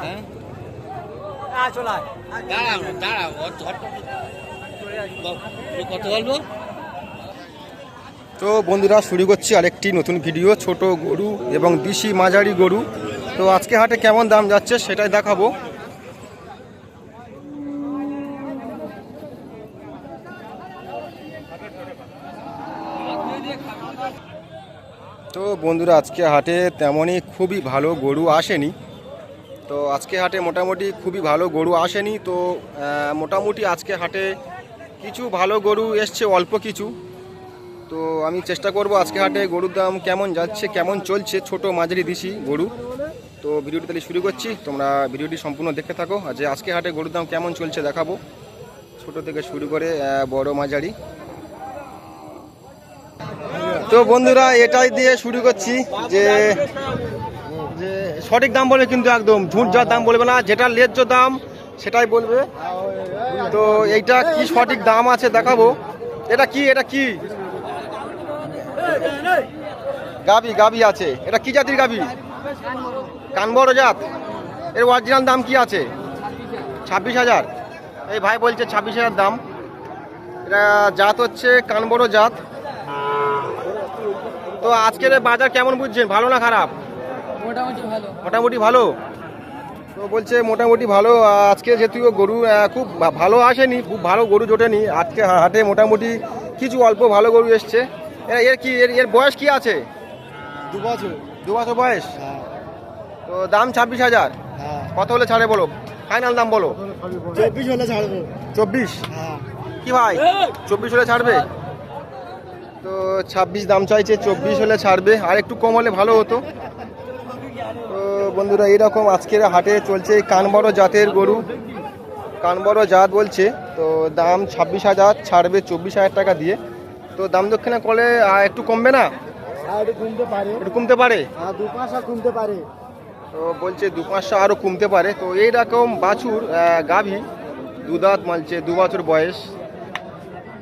হ্যাঁ? চলায় দাঁড়াও দাঁড়াও কত বলব? তো বন্ধুরা শুরু করছি আরেকটি নতুন ভিডিও ছোট গরু এবং দিশি মাঝারি গরু। তো আজকে হাটে কেমন দাম যাচ্ছে সেটাই দেখাবো। তো বন্ধুরা আজকে হাটে তেমনই খুবই ভালো গরু আসেনি। তো আজকে হাটে মোটামুটি খুবই ভালো গরু আসেনি, তো মোটামুটি আজকে হাটে কিছু ভালো গরু এসছে, অল্প কিছু। তো আমি চেষ্টা করব আজকে হাটে গরুর দাম কেমন যাচ্ছে, কেমন চলছে, ছোট মাঝারি দিশি গরু। তো ভিডিওটি তাহলে শুরু করছি, তোমরা ভিডিওটি সম্পূর্ণ দেখতে থাকো, আর যে আজকে হাটে গরুর দাম কেমন চলছে দেখাবো। ছোট থেকে শুরু করে বড় মাঝারি। তো বন্ধুরা, এটাই দিয়ে শুরু করছি যে সঠিক দাম বলবে কিন্তু একদম ঝুট যার দাম বলবে না, যেটা ন্যায্য দাম সেটাই বলবে। তো এইটা কি সঠিক দাম আছে দেখাবো। এটা কি এটা কি? গাবি গাবি আছে। এটা কি জাতির গাবি? কানবড় জাত। এর অরিজিনাল দাম কি আছে? ছাব্বিশ হাজার। এই ভাই বলছে ছাব্বিশ হাজার দাম। এটা জাত হচ্ছে কানবড় জাত। তো আজকের বাজার কেমন বুঝছেন? ভালো না খারাপ? মোটামুটি ভালো। মোটামুটি তো বলছে মোটামুটি ভালো। আজকে যেহেতু গরু খুব ভালো আসেনি খুব ভালো গরু জোটেনি। আজকে হাটে মোটামুটি কিছু অল্প ভালো গরু এসছে। এর কি এর এর বয়স কি আছে? দু বছর। দু বছর বয়স? হ্যাঁ। তো দাম ছাব্বিশ হাজার। হ্যাঁ। কত হলে ছাড়ে বলো? ফাইনাল দাম বলো। চব্বিশ হলে ছাড়বো। চব্বিশ? হ্যাঁ। কি ভাই? চব্বিশ হলে ছাড়বে? তো ছাব্বিশ দাম চাইছে চব্বিশ হলে ছাড়বে। আর একটু কম হলে ভালো হতো। বন্ধুরা এইরকম আজকের হাটে চলছে কানবড় জাতের গরু। কানবড় জাত বলছে তো দাম ছাব্বিশ হাজার ছাড়বে চব্বিশ হাজার টাকা দিয়ে। তো দাম দক্ষিণা করলে আর একটু কমবে না? আর একটু কমতে পারে। কমতে পাঁচটা কমতে পারে। তো বলছে দু পাঁচশো আরও কমতে পারে। তো এইরকম বাছুর গাভী দু দাঁত মালছে দু বছর বয়স।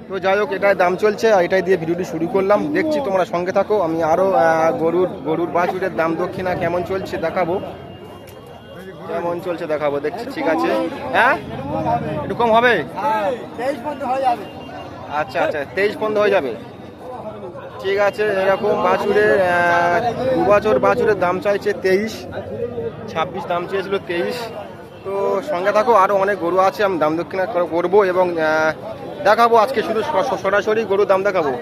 তো যাই হোক, এটাই দাম চলছে আর এটাই দিয়ে ভিডিওটি শুরু করলাম। দেখছি তোমরা সঙ্গে থাকো, আমি আরও গরুর গরুর বাছুরের দাম দক্ষিণা কেমন চলছে দেখাবো। কেমন চলছে দেখাবো, দেখছি, ঠিক আছে। হ্যাঁ? একটু কম হবে? আচ্ছা আচ্ছা তেইশ বন্ধ হয়ে যাবে। ঠিক আছে, এরকম বাছুরের দু বছর বাছুরের দাম চাইছে তেইশ। ছাব্বিশ দাম চেয়েছিল তেইশ। তো সঙ্গে থাকো আরও অনেক গরু আছে, আমি দাম দক্ষিণা কর- করব এবং দেখাবো আজকে শুধু সরাসরি গরুর দাম দেখাবো।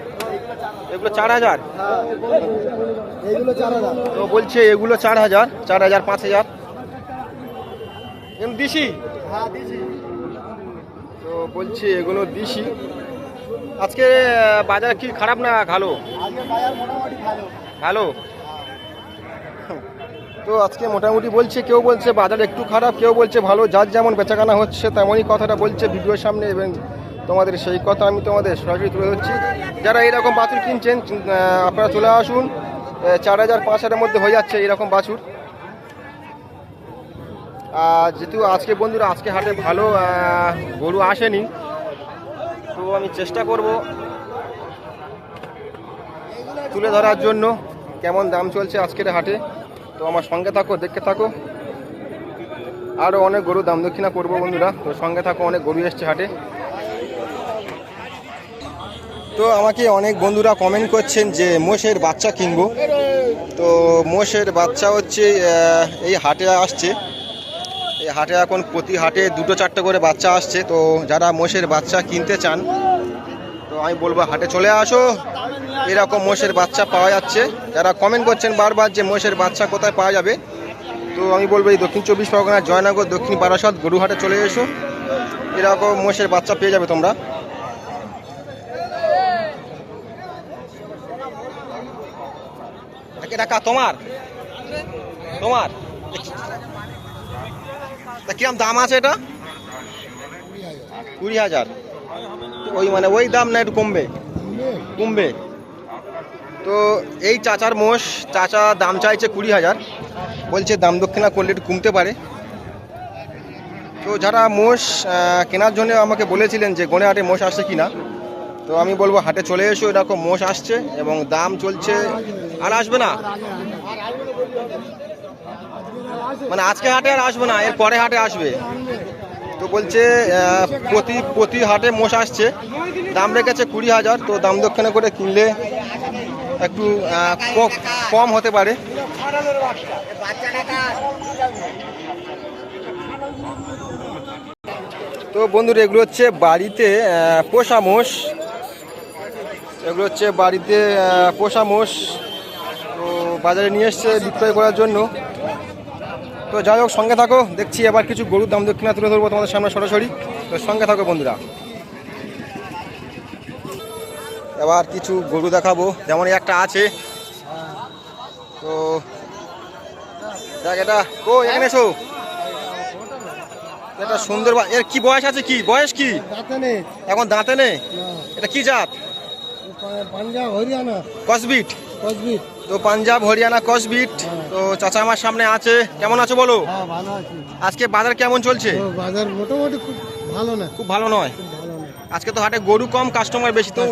এগুলো চার হাজার। তো বলছে এগুলো চার হাজার চার হাজার পাঁচ হাজার। দিশি? হ্যাঁ দিছি তো বলছে এগুলো দিশি। আজকে বাজার কি খারাপ না ভালো? ভালো। হ্যালো তো আজকে মোটামুটি বলছে কেউ বলছে বাজার একটু খারাপ কেউ বলছে ভালো যার যেমন বেচাকেনা হচ্ছে তেমনই কথাটা বলছে ভিডিওর সামনে এবং তোমাদের সেই কথা আমি তোমাদের সরাসরি তুলে ধরছি। যারা এরকম বাছুর কিনছেন আপনারা চলে আসুন। চার হাজার পাঁচ হাজারের মধ্যে হয়ে যাচ্ছে এরকম বাছুর। আর যেহেতু আজকে বন্ধুরা, আজকে হাটে ভালো গরু আসেনি, তো আমি চেষ্টা করব তুলে ধরার জন্য কেমন দাম চলছে আজকের হাটে। তো আমার সঙ্গে থাকো, দেখতে থাকো। আরও অনেক গরু দাম দক্ষিণা করব বন্ধুরা। তো সঙ্গে থাকো, অনেক গরু এসছে হাটে। তো আমাকে অনেক বন্ধুরা কমেন্ট করছেন যে মোষের বাচ্চা কিনবো। তো মোষের বাচ্চা হচ্ছে এই হাটে আসছে। এই হাটে এখন প্রতি হাটে দুটো চারটে করে বাচ্চা আসছে। তো যারা মোষের বাচ্চা কিনতে চান, তো আমি বলব হাটে চলে আসো। এরকম মোষের বাচ্চা পাওয়া যাচ্ছে। যারা কমেন্ট করছেন বারবার যে মোষের বাচ্চা কোথায় পাওয়া যাবে, তো আমি বলব এই দক্ষিণ চব্বিশ পরগনা জয়নগর দক্ষিণ বারাসত গরুহাটে চলে এসো। এরকম মোষের বাচ্চা পেয়ে যাবে তোমরা। এটা কা তোমার? তোমার? তা কিরম দাম আছে এটা? কুড়ি হাজার। ওই মানে ওই দাম না একটু কমবে? কমবে। তো এই চাচার মোষ, চাচা দাম চাইছে কুড়ি হাজার। বলছে দাম দক্ষিণা করলে একটু কমতে পারে। তো যারা মোষ কেনার জন্য আমাকে বলেছিলেন যে গনে হাটে মোষ আসছে কিনা তো আমি বলব হাটে চলে এসো এরকম মোষ আসছে এবং দাম চলছে আর আসবে না। মানে আজকে হাটে আর আসবে না, এর পরে হাটে আসবে। তো বলছে প্রতি প্রতি হাটে মোষ আসছে। দাম রেখেছে কুড়ি হাজার, তো দাম দক্ষিণে করে কিনলে একটু কম হতে পারে। তো বন্ধুরা, এগুলো হচ্ছে বাড়িতে পোষা মোষ। এগুলো হচ্ছে বাড়িতে পোষা মোষ। তো বাজারে নিয়ে এসছে বিক্রয় করার জন্য। তো যাই হোক সঙ্গে থাকো দেখছি এবার কিছু গরুর দাম দক্ষিণা তুলে ধরবো তোমাদের সামনে সরাসরি। তো সঙ্গে থাকো বন্ধুরা। এবার কিছু গরু দেখাবো যেমন একটা আছে। তো দেখ এটা ও এখানে এসো। এটা সুন্দর এর কি বয়স আছে কি? বয়স কি? এখন দাঁতে নেই? এটা কি জাত? পাঞ্জাব হরিয়ানা। কসবিট? কসবিট। তো পাঞ্জাব হরিয়ানা কসবিট। তো চাচা আমার সামনে আছে। কেমন আছো বলো? হ্যাঁ ভালো আছি। আজকে বাজার কেমন চলছে? বাজার মোটামুটি খুব ভালো না। খুব ভালো নয়? আজকে তো হাটে গরু কম কাস্টমার বেশি তো?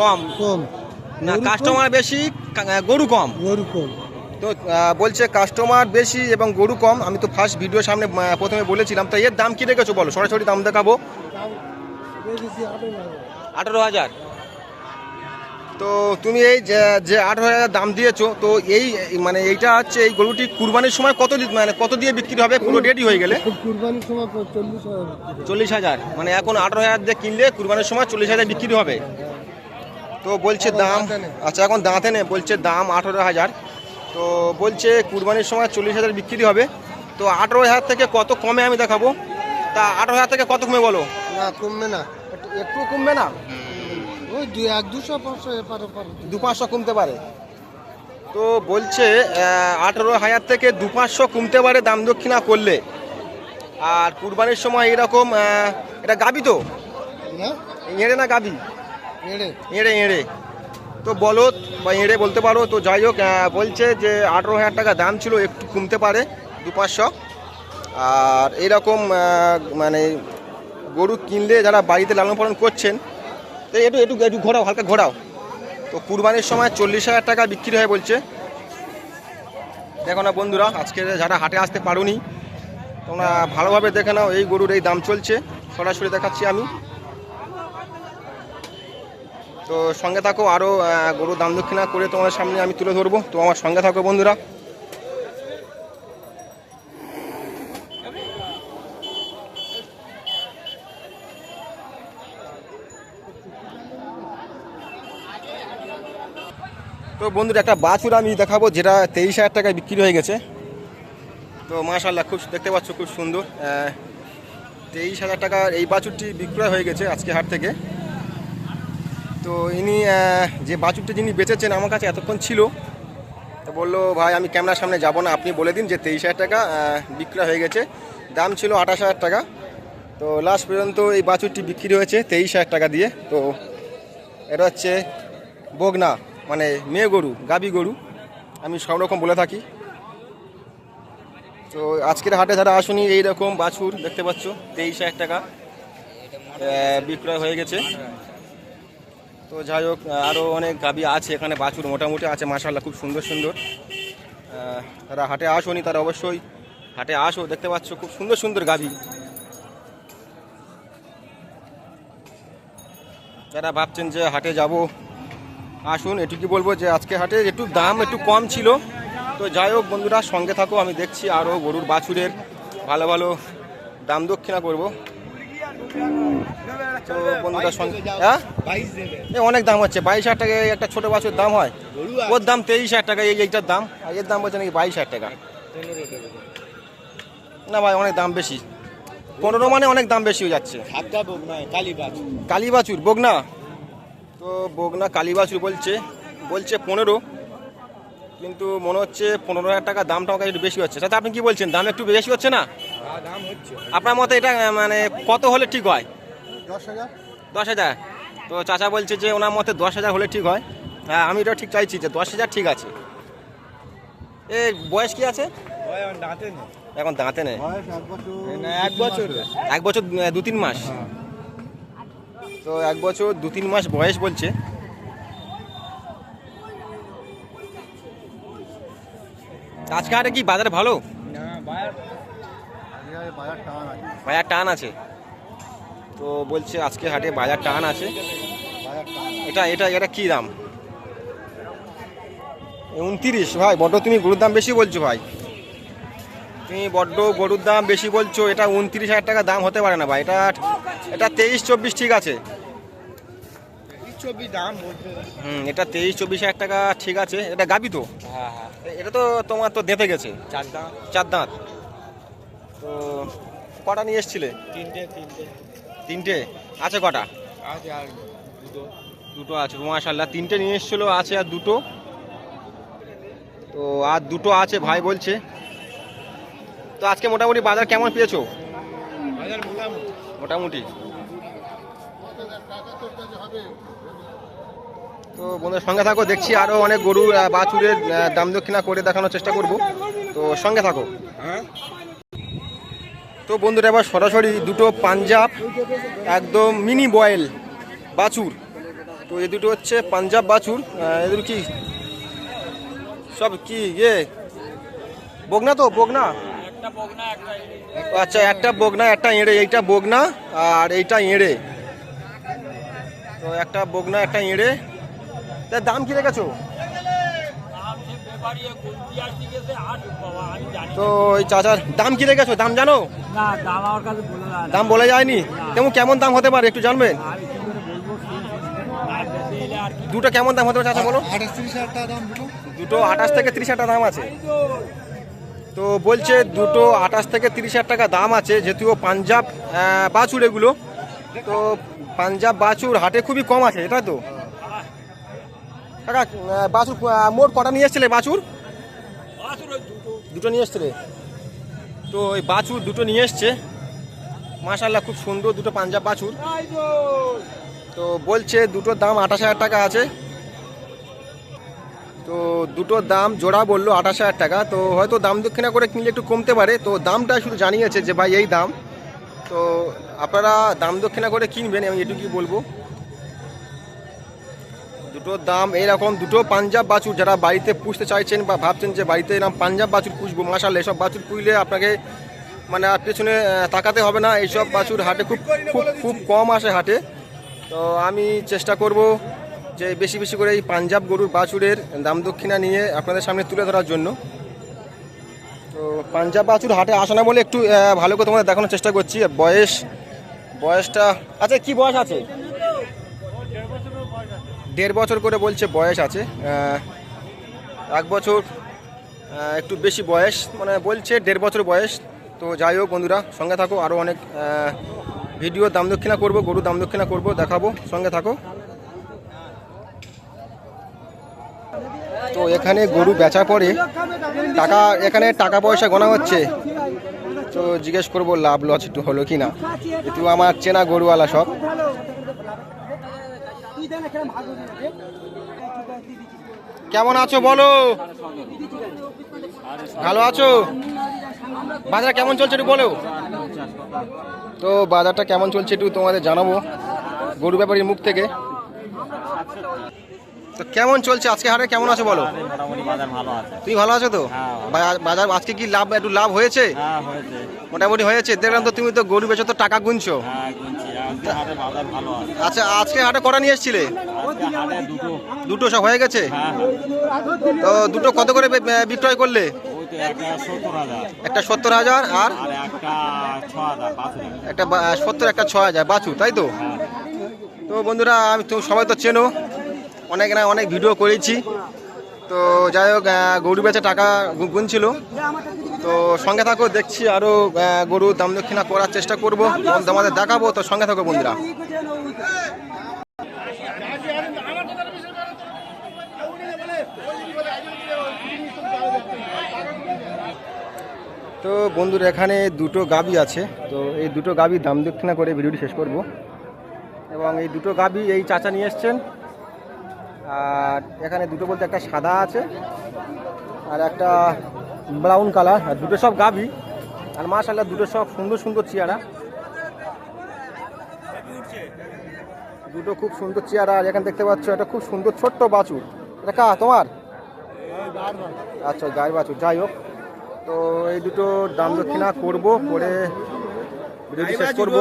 কম? কম। না কাস্টমার বেশি গরু কম? গরু কম। তো বলছে কাস্টমার বেশি এবং গরু কম। আমি তো ফার্স্ট ভিডিও সামনে প্রথমে বলেছিলাম। তো এর দাম কি রেখেছো বলো? সরাসরি দাম দেখাবো। আঠারো হাজার? তো তুমি এই যে আঠারো হাজার দাম দিয়েছ তো এই মানে এইটা হচ্ছে এই গরুটি কুরবানির সময় কত মানে কত দিয়ে বিক্রি হবে? পুরো রেডি হয়ে গেলে? কুরবানির সময় চল্লিশ হাজার চল্লিশ হাজার। মানে এখন আঠারো হাজার দিয়ে কিনলে কুরবানির সময় চল্লিশ হাজার বিক্রি হবে। তো বলছে দাম আচ্ছা এখন দাঁতে নেই। বলছে দাম আঠারো হাজার। তো বলছে কুরবানির সময় চল্লিশ হাজার বিক্রি হবে। তো আঠারো হাজার থেকে কত কমে আমি দেখাবো? তা আঠারো হাজার থেকে কত কমে বলো? না কমবে না। একটু কমবে না? ওই দুই এক দুশো পাঁচশো এপার ওপার দু পাঁচশো কমতে পারে। তো বলছে আঠারো হাজার থেকে দু পাঁচশো কমতে পারে দাম দক্ষিণা করলে। আর কুরবানির সময় এরকম এটা গাবি তো? এড়ে না গাবি? এড়ে। এড়ে তো বলো বা এড়ে বলতে পারো। তো যাই হোক বলছে যে আঠেরো হাজার টাকা দাম ছিল একটু কমতে পারে দু পাঁচশো। আর এরকম মানে গরু কিনলে যারা বাড়িতে লালন পালন করছেন একটু একটু একটু ঘোরাও, হালকা ঘোরাও। তো কুরবানির সময় চল্লিশ হাজার টাকা বিক্রি হয় বলছে। দেখো না বন্ধুরা, আজকে যারা হাটে আসতে পারোনি, তোমরা ভালোভাবে দেখে নাও, এই গরুর এই দাম চলছে। সরাসরি দেখাচ্ছি আমি। তো সঙ্গে থাকো আরও গরুর দাম দক্ষিণা করে তোমাদের সামনে আমি তুলে ধরবো। তো আমার সঙ্গে থাকো বন্ধুরা। তো বন্ধুরা, একটা বাছুর আমি দেখাবো যেটা তেইশ হাজার টাকায় বিক্রি হয়ে গেছে। তো মাশাল্লাহ খুব দেখতে পাচ্ছ, খুব সুন্দর। তেইশ হাজার টাকার এই বাছুরটি বিক্রয় হয়ে গেছে আজকে হাট থেকে। তো ইনি যে বাছুরটি যিনি বেচেছেন আমার কাছে এতক্ষণ ছিল, তো বলল, ভাই, আমি ক্যামেরার সামনে যাব না। আপনি বলে দিন যে তেইশ হাজার টাকা বিক্রয় হয়ে গেছে। দাম ছিল আঠাশ হাজার টাকা। তো লাস্ট পর্যন্ত এই বাছুরটি বিক্রি হয়েছে তেইশ হাজার টাকা দিয়ে। তো এটা হচ্ছে বগনা। মানে মেয়ে গরু, গাবি গরু, আমি সব রকম বলে থাকি। তো আজকের হাটে যারা আসুনি, এইরকম বাছুর দেখতে পাচ্ছ, তেইশ হাজার টাকা বিক্রয় হয়ে গেছে। তো যাই হোক আরও অনেক গাবি আছে এখানে, বাছুর মোটামুটি আছে মাশাল্লাহ খুব সুন্দর সুন্দর। তারা হাটে আসোনি, তারা অবশ্যই হাটে আসো, দেখতে পাচ্ছ, খুব সুন্দর সুন্দর গাবি। যারা ভাবছেন যে হাটে যাব আসুন এটুকু বলব যে আজকে হাটে একটু দাম একটু কম ছিল। তো যাই হোক বন্ধুরা সঙ্গে থাকো আমি দেখছি আরও গরুর বাছুরের ভালো ভালো দাম দক্ষিণা করব। তো বন্ধুরা সঙ্গে হ্যাঁ? এ অনেক দাম হচ্ছে বাইশ হাজার টাকা একটা ছোট বাছুর দাম হয়। ওর দাম তেইশ হাজার টাকা এই এইটার দাম। আর এর দাম বলছে নাকি বাইশ হাজার টাকা। না ভাই অনেক দাম বেশি। পনেরো মানে অনেক দাম বেশি হয়ে যাচ্ছে। হাতটা বাছুর। বগনা তো বগনা কালীবাছুর বলছে বলছে পনেরো কিন্তু মনে হচ্ছে পনেরো হাজার টাকা দামটা আমার কাছে একটু বেশি হচ্ছে। চাচা আপনি কি বলছেন? দাম একটু বেশি হচ্ছে না? দাম আপনার মতে এটা মানে কত হলে ঠিক হয়? দশ হাজার। তো চাচা বলছে যে ওনার মতে দশ হাজার হলে ঠিক হয়। হ্যাঁ আমি এটা ঠিক চাইছি যে দশ হাজার ঠিক আছে। এ বয়স কি আছে? এখন দাঁতে নেই। এক বছর। এক বছর। দু তিন মাস। তো এক বছর, দু তিন মাস বয়স বলছে। আজকে কি বাজার ভালো? বাজার টান আছে। তো বলছে আজকে হাটে বাজার টান আছে। এটা এটা এটা কি দাম? উনতিরিশ, ভাই বড্ড তুমি গরুর দাম বেশি বলছো, ভাই। তুমি বড্ড গরুর দাম বেশি বলছো এটা উনত্রিশ হাজার টাকা দাম হতে পারে না ভাই এটা এটা তেইশ চব্বিশ ঠিক আছে। হুম এটা তেইশ চব্বিশ হাজার টাকা ঠিক আছে এটা গাবি তো? হ্যাঁ হ্যাঁ। এটা তো তোমার তো দেতে গেছে। চার দাম চার দাঁত। তো কটা নিয়ে এসছিলে? তিনটে তিনটে। তিনটে? আছে কটা? আছে আর দুটো। দুটো আছে মাশাল্লাহ তিনটে নিয়ে এসেছিল আছে আর দুটো। তো আর দুটো আছে ভাই বলছে। তো আজকে মোটামুটি বাজার কেমন পেয়েছ মোটামুটি। তো বন্ধুদের সঙ্গে থাকো দেখছি আরও অনেক গরু বাছুরের দাম দক্ষিণা করে দেখানোর চেষ্টা করব। তো সঙ্গে থাকো। হ্যাঁ? তো বন্ধুরা এবার সরাসরি দুটো পাঞ্জাব একদম মিনি বয়েল বাছুর। তো এই দুটো হচ্ছে পাঞ্জাব বাছুর। এদের কি? সব কি ইয়ে? বগনা তো? বগনা আচ্ছা একটা বগনা একটা এঁড়ে এইটা বগনা আর এইটা এঁড়ে তো একটা বগনা একটা এঁড়ে তার দাম কি রেখেছো? তো ওই চাচার দাম কি রেখেছো? দাম জানো? দাম বলে না। যায়নি? কেমন কেমন দাম হতে পারে একটু জানবেন দুটো কেমন দাম হতে পারে চাচা বলো? দুটো আঠাশ থেকে তিরিশ হাজার দাম আছে। তো বলছে দুটো আঠাশ থেকে তিরিশ হাজার টাকা দাম আছে যেহেতু পাঞ্জাব বাছুর এগুলো। তো পাঞ্জাব বাছুর হাটে খুবই কম আছে এটা তো? কাকা বাছুর মোট কটা নিয়ে এসছিলে বাছুর? দুটো নিয়ে এসছিলে? তো ওই বাছুর দুটো নিয়ে এসছে। মাশাল্লাহ খুব সুন্দর দুটো পাঞ্জাব বাছুর। তো বলছে দুটোর দাম আঠাশ হাজার টাকা আছে। তো দুটোর দাম জোড়া বলল আঠাশ হাজার টাকা। তো হয়তো দাম দক্ষিণা করে কিনলে একটু কমতে পারে। তো দামটা শুধু জানিয়েছে যে ভাই এই দাম। তো আপনারা দাম দক্ষিণা করে কিনবেন, আমি এটুকুই বলব। দুটোর দাম এইরকম দুটো পাঞ্জাব বাছুর যারা বাড়িতে পুষতে চাইছেন বা ভাবছেন যে বাড়িতে এরকম পাঞ্জাব বাছুর পুষবো মাসাল এসব বাছুর পুষলে আপনাকে মানে আর পেছনে তাকাতে হবে না। এইসব বাছুর হাটে খুব খুব খুব কম আসে হাটে। তো আমি চেষ্টা করব যে বেশি বেশি করে এই পাঞ্জাব গরুর বাছুরের দাম দক্ষিণা নিয়ে আপনাদের সামনে তুলে ধরার জন্য। তো পাঞ্জাব বাছুর হাটে আসে না বলে একটু ভালো করে তোমাদের দেখানোর চেষ্টা করছি। বয়স, বয়সটা আচ্ছা কি বয়স আছে? দেড় বছর করে বলছে বয়স আছে। এক বছর একটু বেশি বয়স মানে বলছে দেড় বছর বয়স। তো যাই হোক বন্ধুরা, সঙ্গে থাকো আরও অনেক ভিডিও দাম দক্ষিণা করব গরু দাম দক্ষিণা করব, দেখাবো, সঙ্গে থাকো। এখানে গরু বেচা পরে টাকা, এখানে টাকা পয়সা গোনা হচ্ছে। তো জিজ্ঞেস করব, লাভ লস একটু হলো কি না একটু আমার চেনা গরুওয়ালা সব। কেমন আছো বলো? ভালো আছো? বাজার কেমন চলছে একটু বলো। তো বাজারটা কেমন চলছে একটু তোমাদের জানাব, গরু ব্যাপারীর মুখ থেকে। তো কেমন চলছে আজকে হারে? কেমন আছো বলো? তুমি ভালো আছো তো? হ্যাঁ। বাজার আজকে কি লাভ একটু লাভ হয়েছে? হ্যাঁ মোটামুটি হয়েছে। দেখলাম তো তুমি তো গরু বেচো তো টাকা গুনছো। হ্যাঁ আচ্ছা আজকে হাটে কটা নিয়ে এসেছিলে? দুটো। সব হয়ে গেছে? তো দুটো কত করে বিক্রয় করলে? একটা সত্তর হাজার। আর একটা সত্তর একটা ছ হাজার বাছু তাই তো? তো বন্ধুরা আমি তো সবাই তো চেনো। অনেক না, অনেক ভিডিও করেছি। তো যাই হোক গরু বেচে টাকা গুনছিল। তো সঙ্গে থাকো, দেখছি আরও গরু দাম দক্ষিণা করার চেষ্টা করব তোমাদের দেখাবো। তো সঙ্গে থাকো, বন্ধুরা। তো বন্ধুরা, এখানে দুটো গাবি আছে। তো এই দুটো গাবি দাম দক্ষিণা করে ভিডিওটি শেষ করব। এবং এই দুটো গাবি এই চাচা নিয়ে এসছেন। আর এখানে দুটো বলতে একটা সাদা আছে আর একটা ব্রাউন কালার আর দুটো সব গাবি আর মাশাল্লাহ দুটো সব সুন্দর সুন্দর চেয়ারা দুটো খুব সুন্দর চেয়ারা আর এখানে দেখতে পাচ্ছ একটা খুব সুন্দর ছোট্ট বাছুর। এটা কা তোমার? আচ্ছা গাই বাছুর। যাই হোক তো এই দুটো দাম দক্ষিণা করব করে ভিডিওটি শেষ করব।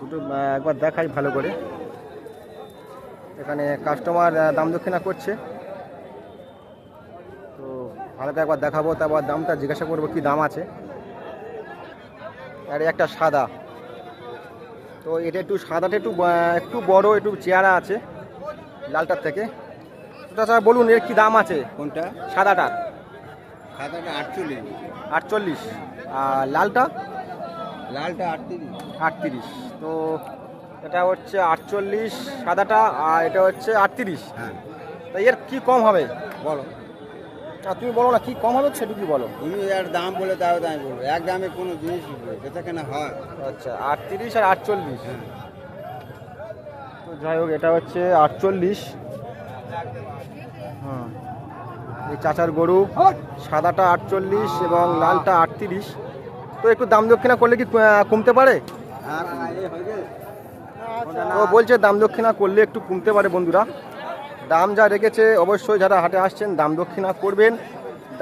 দুটো একবার দেখাই ভালো করে। এখানে কাস্টমার দাম দক্ষিণা করছে। তো ভালো করে একবার দেখাবো তারপর দামটা জিজ্ঞাসা করব কি দাম আছে। আর একটা সাদা। তো এটা একটু সাদাটা একটু একটু বড় একটু চেয়ারা আছে লালটার থেকে। তাছাড়া বলুন এর কি দাম আছে? কোনটা? সাদাটা। সাদাটা আটচল্লিশ। আটচল্লিশ। আর লালটা? লালটা আটত্রিশ। আটত্রিশ। তো এটা হচ্ছে আটচল্লিশ সাদাটা আর এটা হচ্ছে আটত্রিশ। হ্যাঁ। তা এর কি কম হবে? বলো। আর তুমি বলো না কি কম হবে সেটু কি বলো? তুমি এর দাম বলে তাও দাম বলব। এক দামে কোনো জিনিস যেটা কেন হয়। আচ্ছা আটত্রিশ আর আটচল্লিশ। হ্যাঁ। তো যাই হোক এটা হচ্ছে আটচল্লিশ। হ্যাঁ। এই চাচার গরু সাদাটা আটচল্লিশ এবং লালটা আটত্রিশ। তো একটু দাম দক্ষিণা করলে কি কমতে পারে? হ্যাঁ তো বলছে দাম দক্ষিণা করলে একটু কমতে পারে বন্ধুরা। দাম যা রেখেছে অবশ্যই যারা হাটে আসছেন দাম দক্ষিণা করবেন।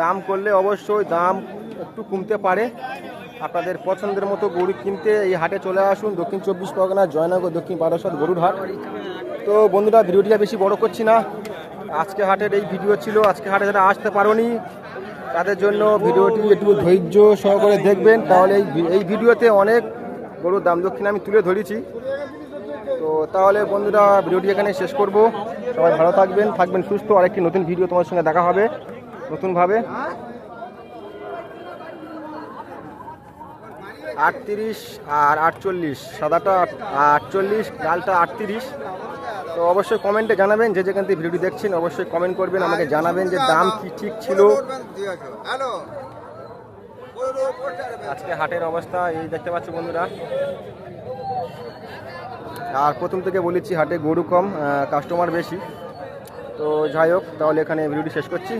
দাম করলে অবশ্যই দাম একটু কমতে পারে। আপনাদের পছন্দের মতো গরু কিনতে এই হাটে চলে আসুন। দক্ষিণ চব্বিশ পরগনা, জয়নগর, দক্ষিণ বারাসত, গরুর হাট। তো বন্ধুরা ভিডিওটি বেশি বড় করছি না। আজকে হাটের এই ভিডিও ছিল। আজকে হাটে যারা আসতে পারোনি, তাদের জন্য ভিডিওটি একটু ধৈর্য সহকারে দেখবেন। তাহলে এই এই ভিডিওতে অনেক গরুর দাম দক্ষিণা আমি তুলে ধরেছি। তো তাহলে বন্ধুরা ভিডিওটি এখানে শেষ করব। সবাই ভালো থাকবেন থাকবেন সুস্থ। আর একটি নতুন ভিডিও তোমার সঙ্গে দেখা হবে নতুনভাবে। আটত্রিশ আর আটচল্লিশ, সাদাটা আটচল্লিশ, লালটা আটত্রিশ। তো অবশ্যই কমেন্টে জানাবেন যে যেখান থেকে ভিডিওটি দেখছেন, অবশ্যই কমেন্ট করবেন, আমাকে জানাবেন যে দাম কি ঠিক ছিল। আজকে হাটের অবস্থা, এই দেখতে পাচ্ছ বন্ধুরা। আর প্রথম থেকে বলেছি, হাটে গরু কম কাস্টমার বেশি। তো যাই হোক, তাহলে এখানে ভিডিওটি শেষ করছি।